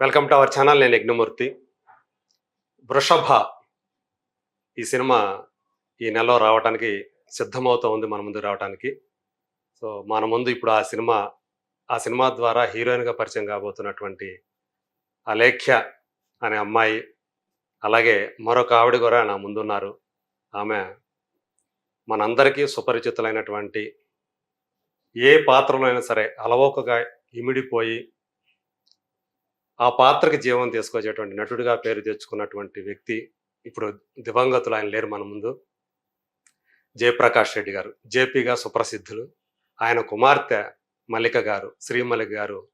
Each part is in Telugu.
వెల్కమ్ టు అవర్ ఛానల్ నేను యజ్ఞమూర్తి. వృషభ ఈ సినిమా ఈ నెలలో రావడానికి సిద్ధమవుతూ ఉంది మన ముందు రావడానికి సో మన ముందు ఇప్పుడు ఆ సినిమా ఆ సినిమా ద్వారా హీరోయిన్గా పరిచయం కాబోతున్నటువంటి అలేఖ్య అనే అమ్మాయి అలాగే మరొక ఆవిడ కూడా నా ముందున్నారు. ఆమె మనందరికీ సుపరిచితులైనటువంటి ఏ పాత్రలో అయినా సరే అలవోకగా ఇమిడిపోయి ఆ పాత్రకి జీవం తీసుకొచ్చేటువంటి నటుడిగా పేరు తెచ్చుకున్నటువంటి వ్యక్తి ఇప్పుడు దివంగతులు ఆయన లేరు మన ముందు. జయప్రకాష్ రెడ్డి గారు జేపీగా సుప్రసిద్ధులు. ఆయన కుమార్తె మల్లిక గారు శ్రీమల్లిక గారు.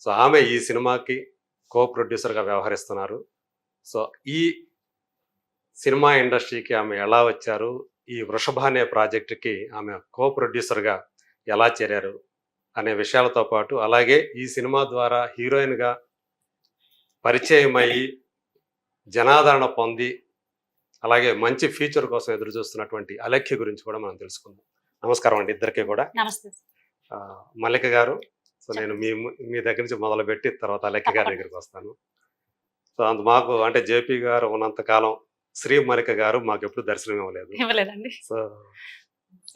సో ఆమె ఈ సినిమాకి కో ప్రొడ్యూసర్గా వ్యవహరిస్తున్నారు. సో ఈ సినిమా ఇండస్ట్రీకి ఆమె ఎలా వచ్చారు? ఈ వృషభ అనే ప్రాజెక్టుకి ఆమె కో ప్రొడ్యూసర్గా ఎలా చేరారు? అనే విషయాలతో పాటు అలాగే ఈ సినిమా ద్వారా హీరోయిన్గా పరిచయం అయ్యి జనాదరణ పొంది అలాగే మంచి ఫ్యూచర్ కోసం ఎదురు చూస్తున్నటువంటి అలెఖ్య గురించి కూడా మనం తెలుసుకుందాం. నమస్కారం అండి ఇద్దరికి కూడా. మల్లిక గారు సో నేను మీ మీ దగ్గర నుంచి మొదలు పెట్టి తర్వాత అలెఖ్య గారి దగ్గరికి వస్తాను. సో అంత మాకు అంటే జేపీ గారు ఉన్నంత కాలం శ్రీ మల్లిక గారు మాకు ఎప్పుడు దర్శనం ఇవ్వలేదు. సో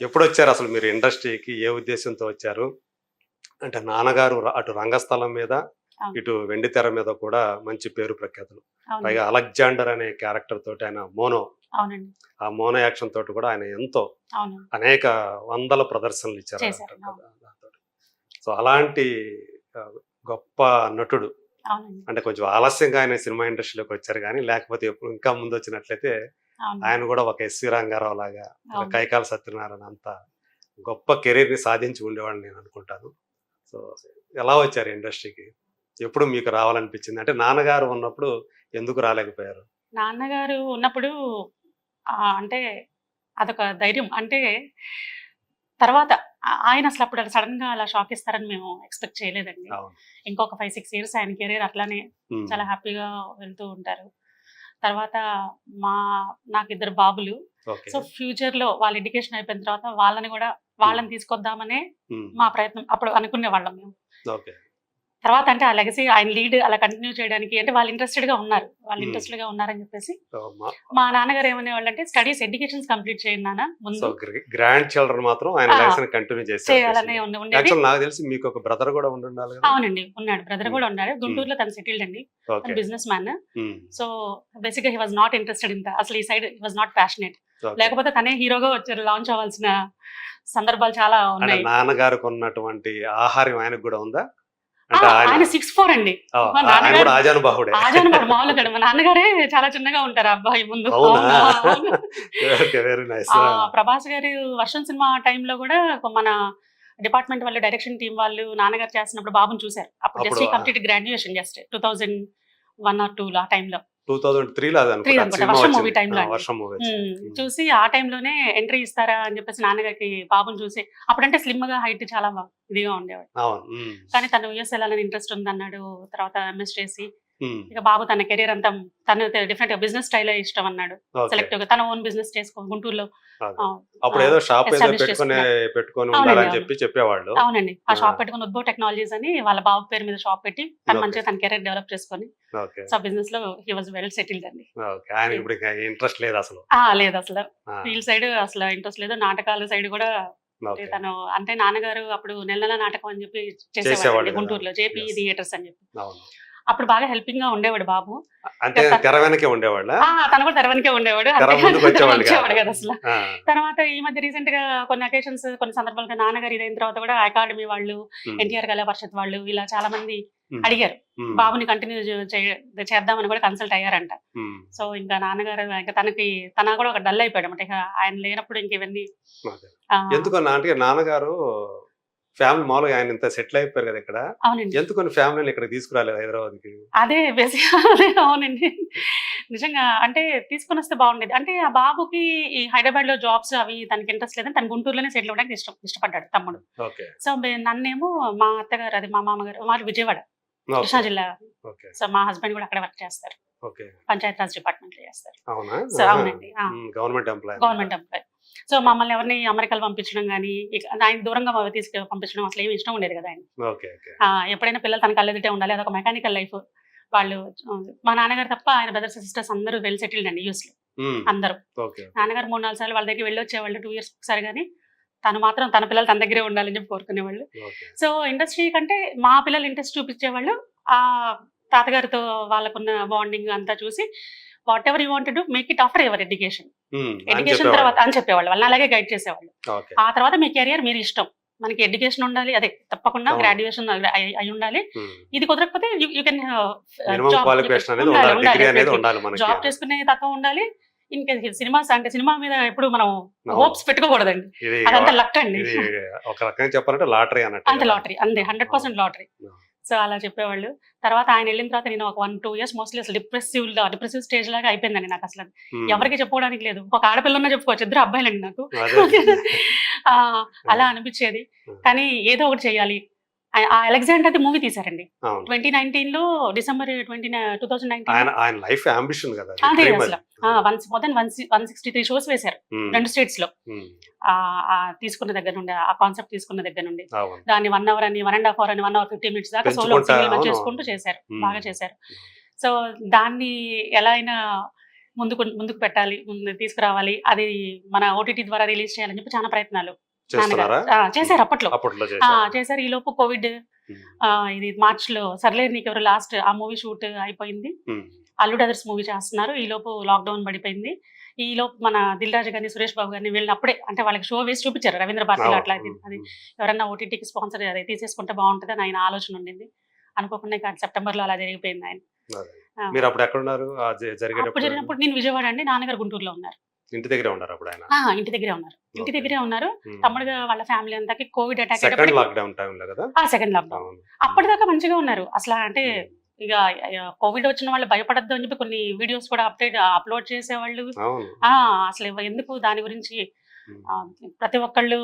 ఎప్పుడు వచ్చారు అసలు మీరు ఇండస్ట్రీకి ఏ ఉద్దేశంతో వచ్చారు? అంటే నాన్నగారు అటు రంగస్థలం మీద. ఇటు వెండి తెర మీద కూడా మంచి పేరు ప్రఖ్యాతులు. పైగా అలెగ్జాండర్ అనే క్యారెక్టర్ తోటి ఆయన మోనో. ఆ మోనో యాక్షన్ తోటి కూడా ఆయన ఎంతో అనేక వందల ప్రదర్శనలు ఇచ్చారు. సో అలాంటి గొప్ప నటుడు. అంటే కొంచెం ఆలస్యంగా ఆయన సినిమా ఇండస్ట్రీలోకి వచ్చారు కానీ లేకపోతే ఎప్పుడు ఇంకా ముందు వచ్చినట్లయితే ఆయన కూడా ఒక ఎస్వి రంగారావు లాగా. కైకాల సత్యనారాయణ అంత గొప్ప కెరీర్ని సాధించి ఉండేవాడిని నేను అనుకుంటాను. సో ఎలా వచ్చారు ఇండస్ట్రీకి? ఎప్పుడు మీకు రావాలనిపించింది? అంటే నాన్నగారు ఉన్నప్పుడు ఎందుకు రాలేకపోయారు? నాన్నగారు ఉన్నప్పుడు అంటే అదొక ధైర్యం. అంటే తర్వాత ఆయన అసలు అప్పుడు సడన్గా అలా షాక్ ఇస్తారని మేము ఎక్స్పెక్ట్ చేయలేదండి. ఇంకొక ఫైవ్ సిక్స్ ఇయర్స్ ఆయన కెరీర్ అట్లానే. చాలా హ్యాపీగా వెళ్తూ ఉంటారు. తర్వాత మా నాకు ఇద్దరు బాబులు సో ఫ్యూచర్లో వాళ్ళ ఎడ్యుకేషన్ అయిపోయిన తర్వాత వాళ్ళని కూడా వాళ్ళని తీసుకొద్దామనే. మా ప్రయత్నం అప్పుడు అనుకునే వాళ్ళం మేము. తర్వాత అంటే ఆ లెగసీ ఆయన లీడ్ అలా కంటిన్యూ చేయడానికి అంటే వాళ్ళు ఇంట్రెస్టెడ్గా ఉన్నారు. వాళ్ళు Hmm. ఇంట్రెస్టెడ్గా ఉన్నారని చెప్పేసి మా- నాన్నగారు ఏమనేవాళ్ళు అంటే స్టడీస్ ఎడ్యుకేషన్స్ కంప్లీట్ చేయండి నాన్న ముందు. గ్రాండ్ చిల్డ్రన్ మాత్రం ఆయన కంటిన్యూ చేయాలనే చేశారు ఉండి ఉండేది యాక్చువల్ నాకు తెలిసి మీకు ఒక బ్రదర్ కూడా ఉండాలి అవునండి ఉన్నాడు. Brother Hmm. కూడా ఉన్నాడు. గుంటూరులో తను సెటిల్డ్ అండి. Business man. సో బేసిక్గా he was not interested in అసలు ఈ side he was not passionate. లేకపోతే తనే హీరోగా వచ్చారు. లాంచ్ అవ్వాల్సిన సందర్భాలు చాలా ఉన్నాయి. నాన్నగారికి ఉన్నటువంటి ఆహారం ఆయనకు కూడా ఉందా? ఆయన. సిక్స్ ఫోర్ అండి. మా నాన్నగారు- ఆజానుబాహుడే. మామూలుగా కాదు. మా నాన్నగారే చాలా చిన్నగా ఉంటారు అబ్బాయి ముందు. ప్రభాస్ గారి వర్షం సినిమా టైంలో కూడా మన డిపార్ట్మెంట్ వాళ్ళు డైరెక్షన్ టీం వాళ్ళు నాన్నగారు చేస్తున్నప్పుడు బాబుని చూశారు. అప్పుడు just. Complete graduation just two thousand one or two ఆ టైంలో. టూ థౌజండ్ త్రీ లో అది వర్షం మూవీ చూసి ఆ టైంలోనే ఎంట్రీ ఇస్తారా అని చెప్పేసి నాన్నగారికి బాబుని చూసి అప్పుడంటే స్లిమ్గా హైట్ చాలా ఇదిగా ఉండేవాడు. కానీ తను యూఎస్ వెళ్ళాలని ఇంట్రెస్ట్ ఉందన్నాడు తర్వాత ఎంఎస్ చేసి ఇక బాబు తన కెరీర్ అంతా తను డిఫరెంట్ బిజినెస్ స్టైల్ ఇష్టం అన్నాడు. ఓకే. సెలెక్టివ్గా తన ఓన్ బిజినెస్ చేసుకో గుంటూరులో అప్పుడు ఏదో షాప్ పెట్టుకుని. చెప్పి చెప్పేవాళ్ళు. అవునండి. ఆ. షాప్ పెట్టుకుని ఉద్భవ్ టెక్నాలజీస్ అని వాళ్ళ బాబు పేరు మీద షాప్ పెట్టి తను. మంచిగా తన కెరీర్ డెవలప్ చేసుకొని సో బిజినెస్లో హీ వాజ్ వెల్ సెటిల్డ్ అండి. ఇంట్రెస్ట్ లేదు అసలు. లేదు అసలు. ఫీల్డ్ సైడ్ అసలు ఇంట్రెస్ట్ లేదు. నాటకాల సైడ్ కూడా. తను అంటే నాన్నగారు అప్పుడు నెల నెల నాటకం అని చెప్పి చేసేవాడు. గుంటూరులో. జేపీ. థియేటర్స్ అని చెప్పి. అప్పుడు బాగా హెల్పింగ్గా ఉండేవాడు బాబు. అంటే తెర- వెనకే ఉండేవాళ్ళ? ఆ తను కూడా ఉండేవాడు. తెర ముందుకు వచ్చేవాళ్ళు వచ్చేవాడు కాదు. అసలు. తర్వాత ఈ మధ్య రీసెంట్గా కొన్ని అకేషన్స్ కొన్ని సందర్భాలుగా నాన్నగారు ఇదైన తర్వాత కూడా అకాడమీ వాళ్ళు ఎన్టీఆర్ కళా పరిషత్ వాళ్ళు ఇలా చాలా మంది అడిగారు. బాబుని కంటిన్యూ చేద్దామని కూడా కన్సల్ట్ అయ్యారంట. సో ఇంకా నాన్నగారు ఇంకా తనకి తన కూడా ఒక డల్ అయిపోయాడు ఇక ఆయన లేనప్పుడు ఇంక ఇవన్నీ ఎందుకన్నా అంటే నాన్నగారు ఫ్యామిలీ మామూలుగా ఆయన ఇంత సెటిల్ అయిపోయారు కదా ఇక్కడ. అవునండి. ఎందుకని ఫ్యామిలీని ఇక్కడ తీసుకురాలేదు హైదరాబాద్కి అదే అదే అవునండి. నిజంగా అంటే తీసుకొని వస్తే బాగుండేది. అంటే ఆ బాబుకి ఈ హైదరాబాద్లో జాబ్స్ అవి తనకి ఇంట్రెస్ట్ లేదని తన గుంటూరులోనే సెటిల్ అవ్వడానికి ఇష్టం ఇష్టపడ్డాడు తమ్ముడు. ఓకే. సో నన్నేమో మా అత్తగారు అది మా మామగారు వారు విజయవాడ కృష్ణా జిల్లా. సో మా హస్బెండ్ కూడా అక్కడ వర్క్ చేస్తారు. పంచాయత్ రాజ్ డిపార్ట్మెంట్లో చేస్తారు government employee government employee. So మమ్మల్ని ఎవరిని అమెరికాలో పంపించడం కానీ ఆయన దూరంగా తీసుకు పంపించడం అసలు ఏమి ఇష్టం ఉండేది కదా ఆయన. ఎప్పుడైనా పిల్లలు తనకు అల్లెదిటే ఉండాలి అదొక మెకానికల్ లైఫ్. వాళ్ళు మా నాన్నగారు తప్ప ఆయన బ్రదర్స్ సిస్టర్స్ అందరూ వెల్ సెటిల్డ్ అండి యూఎస్లో అందరూ. నాన్నగారు మూడు నాలుగు సార్లు వాళ్ళ దగ్గర వెళ్ళి వచ్చేవాళ్ళు టూ ఇయర్స్ ఒకసారి కానీ తను మాత్రం తన పిల్లలు తన దగ్గరే ఉండాలని చెప్పి కోరుకునేవాళ్ళు. సో ఇండస్ట్రీ కంటే మా పిల్లలు ఇంట్రెస్ట్ చూపించేవాళ్ళు ఆ తాతగారితో వాళ్ళకున్న బాండింగ్ అంతా చూసి whatever you want do make it after ever education. Education. తర్వాత అని చెప్పేవాళ్ళు. వాళ్ళని అలాగే గైడ్ చేసేవాళ్ళు. ఆ తర్వాత మీ కెరియర్ మీరు ఇష్టం. మనకి ఎడ్యుకేషన్ ఉండాలి. అదే తప్పకుండా. గ్రాడ్యుయేషన్ అయి ఉండాలి. ఇది కుదరకపోతే యూ కెన్ జాబ్ చేసుకునే తత్వం ఉండాలి. ఇంకా సినిమాస్ అంటే సినిమా మీద ఎప్పుడు మనం. హోప్స్ పెట్టుకోకూడదండి. అదంతా లక్ అండి. ఒక రకంగా చెప్పాలంటే లాటరీ అన్నట్టు అంత లాటరీ. అంతే హండ్రెడ్ పర్సెంట్ లాటరీ. సో అలా చెప్పేవాళ్ళు. తర్వాత ఆయన వెళ్ళిన తర్వాత నేను ఒక వన్ టూ ఇయర్స్ మోస్ట్లీ అసలు డిప్రెసివ్ డిప్రెసివ్ స్టేజ్ లాగా అయిపోయిందండి నాకు అసలు. ఎవరికి చెప్పుకోవడానికి లేదు. ఒక ఆడపిల్లన్నా చెప్పుకోవచ్చు ఇద్దరు అబ్బాయిలండి నాకు. అలా అనిపించేది. కానీ ఏదో ఒకటి చేయాలి. ఆ- అలెగ్జాండర్ అది మూవీ తీసారండి ట్వంటీ నైన్టీన్లో December twenty two thousand nineteen. ఆయన లైఫ్ అంబిషన్ కదా అది. అదే dream అసలు. అది. One more than one one sixty three shows వేశారు. రెండు స్టేట్స్లో తీసుకున్న దగ్గర నుండి ఆ కాన్సెప్ట్ తీసుకున్న దగ్గర నుండి. దాన్ని వన్ అవర్ అని వన్ అండ్ హాఫ్ అవర్ అని వన్ అవర్ ఫిఫ్టీ మినిట్స్ దాకా సోలో చేసుకుంటూ. చేశారు. బాగా చేశారు. సో దాన్ని ఎలా అయినా ముందుకు ముందుకు పెట్టాలి తీసుకురావాలి. అది మన ఓటీటీ ద్వారా రిలీజ్ చేయాలని చెప్పి చాలా ప్రయత్నాలు. చేశారు అప్పట్లో. చేశారు. ఈ లోపు కోవిడ్ ఇది మార్చ్లో సర్లేరు నీకు ఎవరు లాస్ట్ ఆ మూవీ షూట్ అయిపోయింది. అల్లుడు అదర్స్ మూవీ చేస్తున్నారు. ఈ లోపు లాక్డౌన్ పడిపోయింది. ఈ లోపు మన దిల్ రాజు గారిని సురేష్ బాబు గారిని వీళ్ళని అప్పుడే అంటే వాళ్ళకి షో వేసి చూపించారు రవీంద్ర భారతిలో అవును, అట్లా అది ఎవరన్నా ఓటీటీకి స్పాన్సర్ అదే తీసేసుకుంటే బాగుంటుంది అని ఆయన ఆలోచన ఉండింది. అనుకోకుండా ఇక సెప్టెంబర్లో అలా జరిగిపోయింది ఆయన. మీరు అప్పుడు ఎక్కడ ఉన్నారు జరిగినప్పుడు నేను విజయవాడ అండి. నాన్నగారు గుంటూరులో ఉన్నారు. ఇంటి దగ్గరే ఉన్నారు అప్పుడు ఆయన. ఆ, ఇంటి దగ్గరే ఉన్నారు. ఇంటి. దగ్గరే ఉన్నారు. ఉమ్. తమ్ముడుగా వాళ్ళ ఫ్యామిలీ అంతాకి కోవిడ్ అటాక్ సెకండ్ కదా? ఆ సెకండ్ లాక్డౌన్ అవును. అప్పటిదాకా మంచిగా ఉన్నారు. అసలు అంటే ఇక కోవిడ్ వచ్చిన వాళ్ళు భయపడద్దు అని చెప్పి కొన్ని వీడియోస్ కూడా అప్డేట్ అప్లోడ్ చేసేవాళ్ళు. అవును. ఆ అసలు ఎందుకు దాని గురించి ఉమ్, ఆ, ప్రతి ఒక్కళ్ళు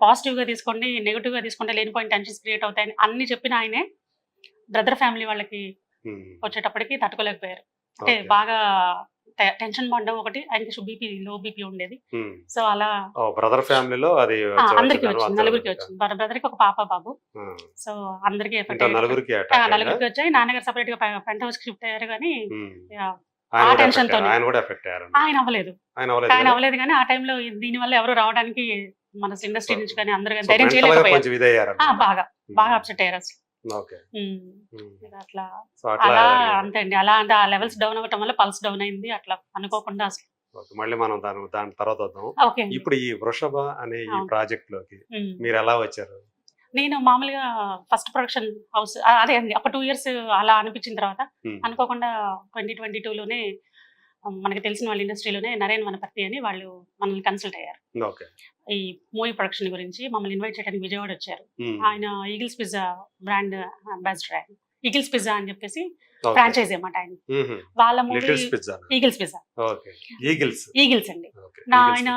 పాజిటివ్గా తీసుకోండి నెగిటివ్గా తీసుకుంటే లేనిపోయిన టెన్షన్స్ క్రియేట్ అవుతాయని అన్ని చెప్పిన ఆయనే బ్రదర్ ఫ్యామిలీ వాళ్ళకి ఉమ్, వచ్చేటప్పటికి తట్టుకోలేకపోయారు. అంటే ఓకే. బాగా టెన్షన్ పడ్డం ఒకటి ఆయనకి బీపీ లో బీపీ ఉండేది. సో అలా బ్రదర్ ఫ్యామిలీలో అది అందరికీ వచ్చింది నలుగురికి వచ్చింది. బ్రదర్కి ఒక పాప బాబు. సో అందరికీ నలుగురికి? నలుగురికి వచ్చాయి. నాన్నగారు సపరేట్గా పెంట్ హౌస్ షిఫ్ట్ అయ్యారు కానీ ఆ అయ్యారు. తోనే. ఆయన కూడా ఎఫెక్ట్ అయ్యారు. ఆయన అవ్వలేదు. ఆయన అవ్వలేదు కానీ ఆ టైంలో దీని వల్ల ఎవరు రావడానికి మన ఇండస్ట్రీ నుంచి కానీ అందరూ ధైర్యం చేయలేకపోయారు. బాగా. బాగా అప్సెట్ అయ్యారు అసలు. అట్లా. అలా అలా అంటే ఆ లెవెల్స్ డౌన్ అవ్వటం వల్ల పల్స్ డౌన్ అయింది. అట్లా అనుకోకుండా అసలు. మళ్ళీ మనం దాని దాని తర్వాత వద్దాం. ఇప్పుడు ఈ వృషభ అనే ఈ. ప్రాజెక్ట్లోకి. మీరు ఎలా వచ్చారు? నేను మామూలుగా ఫస్ట్ ప్రొడక్షన్ హౌస్ అదే అండి. ఒక టూ ఇయర్స్ అలా అనిపించిన తర్వాత. అనుకోకుండా ట్వంటీ ట్వంటీ టూలోనే మనకి తెలిసిన వాళ్ళ ఇండస్ట్రీలోనే నరేన్ వనపర్తి అని వాళ్ళు మనల్ని కన్సల్ట్ అయ్యారు. ఈ మూవీ ప్రొడక్షన్ గురించి మమ్మల్ని ఇన్వైట్ చేయడానికి విజయవాడ వచ్చారు. ఆయన ఈగిల్స్ పిజ్జా బ్రాండ్ అంబాసిడర్ ఆయన. ఈగిల్స్ పిజ్జా అని చెప్పేసి. ఫ్రాంచైజ్ అన్నమాట ఆయన. వాళ్ళ ఈగిల్స్ పిజ్జా. ఈగిల్స్. ఈగిల్స్ అండి. నా ఆయన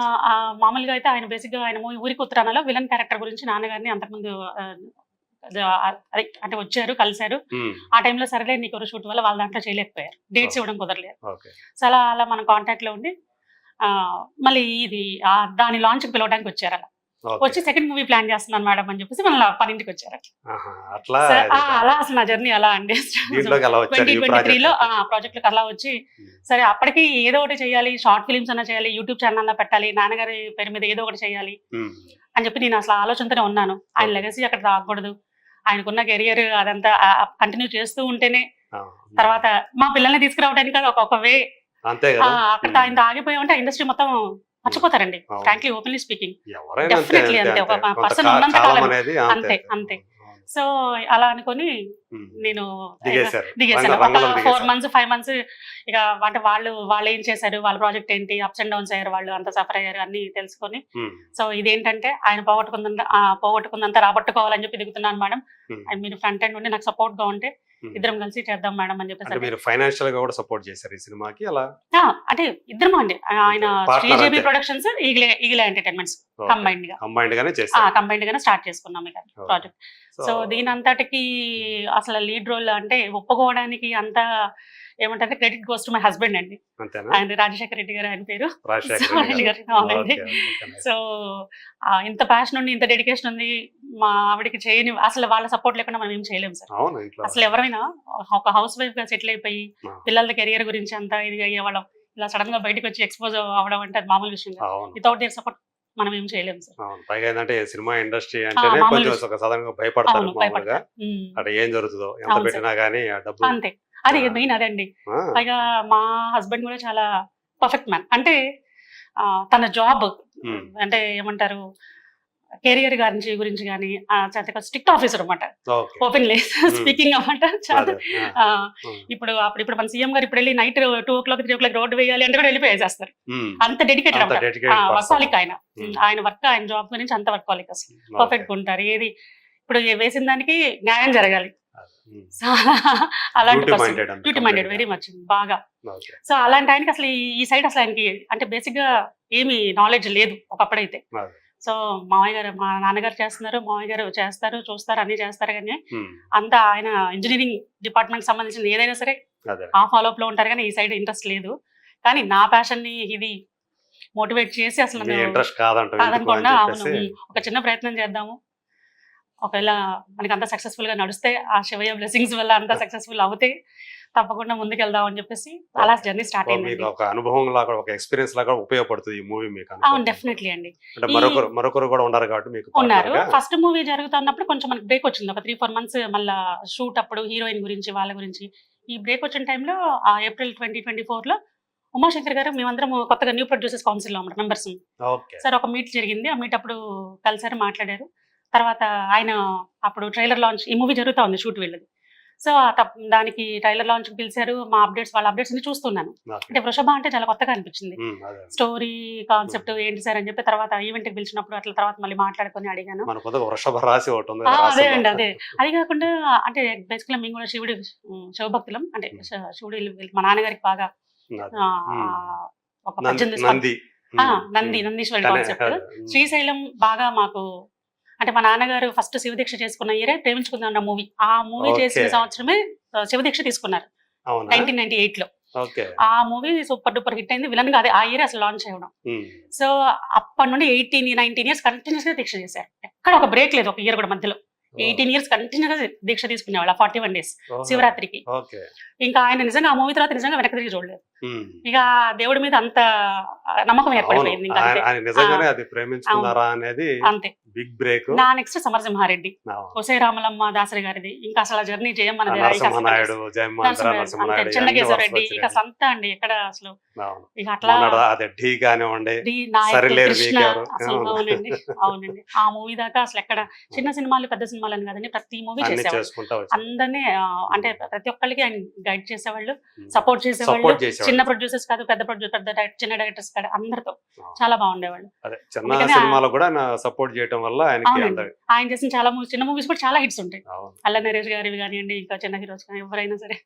మామూలుగా అయితే ఆయన బేసిక్గా ఆయన మూవీ ఊరికి ఉత్తరాలలో విలన్ క్యారెక్టర్ గురించి నాన్నగారిని అంతకుముందు అంటే వచ్చారు కలిశారు. ఆ టైంలో సరేలే నీకు షూట్ వల్ల వాళ్ళ దాంట్లో చేయలేకపోయారు. డేట్స్ ఇవ్వడం కుదరలేదు. సో అలా అలా మన కాంటాక్ట్లో ఉండి ఆ, మళ్ళీ ఇది ఆ, దాని లాంచ్ పిలవడానికి వచ్చారు అలా. వచ్చి సెకండ్ మూవీ ప్లాన్ చేస్తున్నాను మేడం అని చెప్పేసి మన పనింటికి వచ్చారు అట్లా. అలా అసలు నా జర్నీ అలా అండి. ట్వంటీ ట్వంటీ త్రీలో ప్రాజెక్ట్ అలా వచ్చి సరే అప్పటికి ఏదో ఒకటి చేయాలి షార్ట్ ఫిలిమ్స్ అన్నా చేయాలి యూట్యూబ్ ఛానల్ అన్నా పెట్టాలి నాన్నగారి పేరు మీద ఏదో ఒకటి చేయాలి అని చెప్పి నేను అసలు ఆలోచనతోనే ఉన్నాను. ఆయన. లెగసీ అక్కడ రాకూడదు. ఆయనకున్న కెరియర్ అదంతా కంటిన్యూ చేస్తూ ఉంటేనే తర్వాత మా పిల్లల్ని తీసుకురావడానికి అది ఒక ఒక వే అక్కడ ఆయన ఆగిపోయి ఉంటే ఇండస్ట్రీ మొత్తం మర్చిపోతారండి అవును. ఫ్రాంక్లీ ఓపెన్లీ స్పీకింగ్ ఎవరైనా అంతే. ఒక కా- ఉన్నంత కాలం అంతే, అంతే. సో అలా అనుకొని. నేను దిగేశాను ఫోర్. మంత్స్ ఫైవ్ మంత్స్ ఇక అంటే వాళ్ళు వాళ్ళు ఏం చేశారు వాళ్ళ ప్రాజెక్ట్ ఏంటి అప్స్ అండ్ డౌన్స్ అయ్యారు వాళ్ళు అంత సఫర్ అయ్యారు అన్ని తెలుసుకొని. సో ఇదేంటంటే ఆయన పోగొట్టుకుందంత ఆ, పోగొట్టుకుందంత రాబట్టుకోవాలని చెప్పి దిగుతున్నాను మేడం. అండ్ మీరు ఫ్రంట్ ఎండ్ ఉండి నాకు సపోర్ట్గా ఉంటే. ఇద్దరం కలిసి చేద్దాం మేడం అని చెప్పేసి మీరు ఫైనాన్షియల్గా కూడా సపోర్ట్ చేశారు ఈ సినిమాకి? అలా? అంటే ఇద్దరం అండి. ఆయన శ్రీజేబీ. ప్రొడక్షన్స్ ఈగిలే ఈగిలే ఎంటర్టైన్మెంట్స్ కంబైన్డ్గా కంబైన్డ్ గానే చేశారు కంబైన్డ్ గానే స్టార్ట్ చేసుకున్నాం ఇక. ప్రాజెక్ట్ సో దీని అంతటికి అసలు లీడ్ రోల్ అంటే ఒప్పుకోవడానికి అంతా ఏమంటారు? Credit goes to my husband అండి. ఆయన రాజశేఖర రెడ్డి గారు ఆయన పేరు. రెడ్డి గారు. అవునండి. సో ఇంత ప్యాషన్ ఉంది ఇంత డెడికేషన్ ఉంది మా ఆవిడకి చేయని అసలు వాళ్ళ సపోర్ట్ లేకుండా మనం ఏం చేయలేము సార్. అసలు ఎవరైనా ఒక హౌస్ వైఫ్గా సెటిల్ అయిపోయి. పిల్లల కెరియర్ గురించి అంతా ఇది అయ్యేవాళ్ళం ఇలా సడన్గా బయటకు వచ్చి ఎక్స్పోజ్ అవడం అంటే అది మామూలు విషయం వితౌట్ దేర్ సపోర్ట్ మనం ఏం చేయలేము సార్. పైగా ఏంటంటే సినిమా ఇండస్ట్రీ అంటేనే కొంచెం సాధారణంగా భయపడతారు మామూలుగా. అక్కడ ఏం జరుగుతుందో ఎంత పెట్టినా ఆ డబ్బు అంతే. అది. మెయిన్ అదండి. పైగా మా హస్బెండ్ కూడా చాలా పర్ఫెక్ట్ మ్యాన్ అంటే తన జాబ్. అంటే ఏమంటారు కెరియర్ గురించి గురించి కానీ స్ట్రిక్ట్ ఆఫీసర్ అనమాట ఓపెన్ లేస్ స్పీకింగ్ అన్నమాట. చాలా. ఇప్పుడు అప్పుడు ఇప్పుడు మన సీఎం గారు ఇప్పుడు వెళ్ళి night two o'clock three o'clock road వేయాలి అంటే కూడా వెళ్ళి వేసేస్తారు అంత డెడికేటెడ్ person. వర్కాలిక్ ఆయన. ఆయన వర్క్ ఆయన జాబ్ గురించి అంత వర్కాలిక్ అసలు. పర్ఫెక్ట్ ఉంటారు. ఏది ఇప్పుడు వేసిన దానికి న్యాయం జరగాలి. అలాంటి minded అంత. డ్యూటీ మైండెడ్ వెరీ మచ్ బాగా. సో అలాంటి ఆయనకి అసలు ఈ- సైడ్ అసలు ఆయనకి అంటే బేసిక్గా ఏమి నాలెడ్జ్ లేదు ఒకప్పుడైతే. సో మామయ్య గారు మా నాన్నగారు చేస్తున్నారు మామయ్య గారు చేస్తారు చూస్తారు అన్ని చేస్తారు కానీ ఉమ్, అంతా ఆయన ఇంజనీరింగ్ డిపార్ట్మెంట్ సంబంధించిన ఏదైనా సరే ఆ ఫాలో అప్లో ఉంటారు కానీ ఈ సైడ్ ఇంట్రెస్ట్ లేదు. కానీ నా ప్యాషన్ని ఇది మోటివేట్ చేసి అసలు కాదనుకుండా ఒక చిన్న ప్రయత్నం చేద్దాము. ఒకవేళ మనకి అంత సక్సెస్ఫుల్గా నడిస్తే ఆ శివయ్య బ్లెస్సింగ్స్ వల్ల అంత సక్సెస్ఫుల్ అవుతే తప్పకుండా ముందుకెళ్దాం అని చెప్పేసి అలా జర్నీ స్టార్ట్ మీకు అయిందండి. ఒక అనుభవం లాగా ఒక ఎక్స్పీరియన్స్ లాగా ఉపయోగపడుతుంది ఈ మూవీ మీకు అవును. డెఫినెట్లీ అండి. అంటే మరొకరు మరొకరు కూడా ఉన్నారు కాబట్టి మీకు ఉన్నారు. ఫస్ట్ మూవీ జరుగుతున్నప్పుడు కొంచెం మనకి బ్రేక్ వచ్చింది. ఒక త్రీ ఫోర్ మంత్స్ మళ్ళా షూట్ అప్పుడు హీరోయిన్ గురించి వాళ్ళ గురించి. ఈ బ్రేక్ వచ్చిన టైంలో ఆ ఏప్రిల్ ట్వంటీ ట్వంటీ ఫోర్లో ఉమాశంకర్ గారు మేమందరం కొత్తగా న్యూ ప్రొడ్యూసర్స్ కౌన్సిల్లో ఉన్నాం మెంబర్స్ సార్ ఒక మీట్ జరిగింది. ఆ మీట్ అప్పుడు కలిసారు మాట్లాడారు. తర్వాత ఆయన అప్పుడు ట్రైలర్ లాంచ్ ఈ మూవీ జరుగుతా ఉంది షూట్ వెళ్ళదు. సో దానికి ట్రైలర్ లాంచ్ పిలిచారు మా అప్డేట్స్ వాళ్ళ అప్డేట్స్ని చూస్తున్నాను. అంటే వృషభ అంటే చాలా కొత్తగా అనిపించింది. స్టోరీ కాన్సెప్ట్ ఏంటి సార్ అని చెప్పి తర్వాత ఈవెంట్కి పిలిచినప్పుడు అట్లా తర్వాత మళ్ళీ మాట్లాడుకొని అడిగాను. అదే. అండి అదే. అది కాకుండా అంటే బేసిక్గా మేము కూడా శివుడి శివభక్తులం. అంటే శివుడి మా నాన్నగారికి బాగా ఒక నంది పద్దెనిమిది నంది. నందీశ్వరి కానీ, కాన్సెప్ట్. శ్రీశైలం బాగా మాకు అంటే మా నాన్నగారు ఫస్ట్ శివదీక్ష చేసుకున్న ఇయరే ప్రేమించుకుందాం అన్న మూవీ ఆ మూవీ. చేసిన సంవత్సరమే శివదీక్ష తీసుకున్నారు. నైన్టీన్ నైన్టీ ఎయిట్లో. ఆ మూవీ సూపర్ డూపర్ హిట్ అయింది. విలన్గా అదే ఆ ఇయర్ అసలు లాంచ్ అవ్వడం. సో అప్పటి నుండి ఎయిటీన్ నైన్టీన్ ఇయర్స్ కంటిన్యూస్గా దీక్ష చేశారు. ఎక్కడ ఒక బ్రేక్ లేదు ఒక ఇయర్ కూడా మధ్యలో. ఎయిటీన్ ఇయర్స్ కంటిన్యూస్గా దీక్ష తీసుకునేవాళ్ళు ఫార్టీ వన్ డేస్. శివరాత్రికి. ఇంకా ఆయన నిజంగా ఆ మూవీ తర్వాత నిజంగా వెనక్కి తిరిగి చూడలేదు. ఇక దేవుడి మీద అంత నమ్మకం ఏర్పడిపోయింది అంతే. Big break. నా నెక్స్ట్ సమరసింహారెడ్డి ఒసే రామలమ్మ దాసరి గారిది. ఇంకా అసలు జర్నీ జయమ్మన నరసింహనాయుడు జయమాంధ్ర నరసింహనాయుడు చిన్న ఇవన్నీ కేశవరెడ్డి. వరుస ఇక సంత అండి ఎక్కడ అసలు. ఇక అట్లా. అవునండి అవునండి. ఆ మూవీ దాకా అసలు ఎక్కడ చిన్న సినిమాలు పెద్ద సినిమాలు అని కదండి ప్రతి మూవీ చేసేవాళ్ళు. అందరినీ అంటే ప్రతి ఒక్కరికి ఆయన గైడ్ చేసేవాళ్ళు సపోర్ట్ చేసేవాళ్ళు. చిన్న ప్రొడ్యూసర్స్ కాదు పెద్ద ప్రొడ్యూసర్ పెద్ద చిన్న డైరెక్టర్స్ కాదు అందరితో చాలా బాగుండేవాళ్ళు. సినిమాలో కూడా సపోర్ట్ చేయటం వల్ల ఆయన చేసిన చాలా మూవీస్ చిన్న మూవీస్ కూడా చాలా హిట్స్ ఉంటాయి. అల్ల నరేష్ గారివి కానివ్వండి ఇంకా చిన్న హీరోస్ కానీ ఎవరైనా సరే.